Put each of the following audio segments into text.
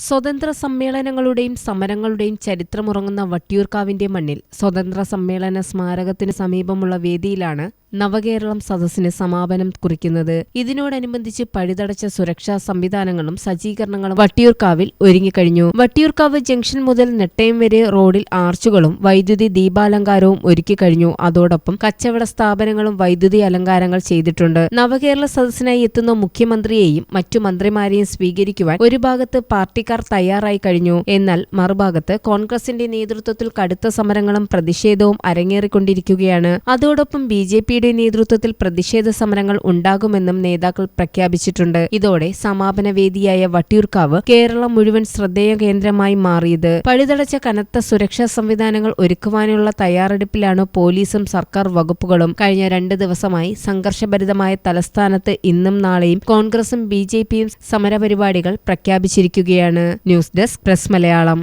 സ്വതന്ത്ര സമ്മേളനങ്ങളുടെയും സമരങ്ങളുടെയും ചരിത്രമുറങ്ങുന്ന വട്ടിയൂർക്കാവിന്റെ മണ്ണിൽ സ്വതന്ത്ര സമ്മേളന സ്മാരകത്തിന് സമീപമുള്ള വേദിയിലാണ് നവകേരളം സദസ്സിന് സമാപനം കുറിക്കുന്നത്. ഇതിനോടനുബന്ധിച്ച് പഴുതടച്ച സുരക്ഷാ സംവിധാനങ്ങളും സജ്ജീകരണങ്ങളും വട്ടിയൂർക്കാവിൽ ഒരുങ്ങിക്കഴിഞ്ഞു. വട്ടിയൂർക്കാവ് ജംഗ്ഷൻ മുതൽ നെട്ടയം വരെ റോഡിൽ ആർച്ചുകളും വൈദ്യുതി ദീപാലങ്കാരവും ഒരുക്കിക്കഴിഞ്ഞു അതോടൊപ്പം കച്ചവട സ്ഥാപനങ്ങളും വൈദ്യുതി അലങ്കാരങ്ങൾ ചെയ്തിട്ടുണ്ട്. നവകേരള സദസ്സിനായി എത്തുന്ന മുഖ്യമന്ത്രിയെയും മറ്റു മന്ത്രിമാരെയും സ്വീകരിക്കുവാൻ ഒരു ഭാഗത്ത് പാർട്ടിക്കാർ തയ്യാറായി കഴിഞ്ഞു. എന്നാൽ മറുഭാഗത്ത് കോൺഗ്രസിന്റെ നേതൃത്വത്തിൽ കടുത്ത സമരങ്ങളും പ്രതിഷേധവും അരങ്ങേറിക്കൊണ്ടിരിക്കുകയാണ്. അതോടൊപ്പം ബി ജെ പിയുടെ നേതൃത്വത്തിൽ പ്രതിഷേധ സമരങ്ങൾ ഉണ്ടാകുമെന്നും നേതാക്കൾ പ്രഖ്യാപിച്ചിട്ടുണ്ട്. ഇതോടെ സമാപന വേദിയായ വട്ടിയൂർക്കാവ് കേരളം മുഴുവൻ ശ്രദ്ധേയ കേന്ദ്രമായി മാറിയത്. പഴുതടച്ച കനത്ത സുരക്ഷാ സംവിധാനങ്ങൾ ഒരുക്കുവാനുള്ള തയ്യാറെടുപ്പിലാണ് പോലീസും സർക്കാർ വകുപ്പുകളും. കഴിഞ്ഞ രണ്ട് ദിവസമായി സംഘർഷഭരിതമായ തലസ്ഥാനത്ത് ഇന്നും നാളെയും കോൺഗ്രസും ബി ജെ പിയും സമരപരിപാടികൾ പ്രഖ്യാപിച്ചിരിക്കുകയാണ്. News desk press Malayalam.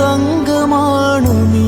തങ്കമാണു നീ.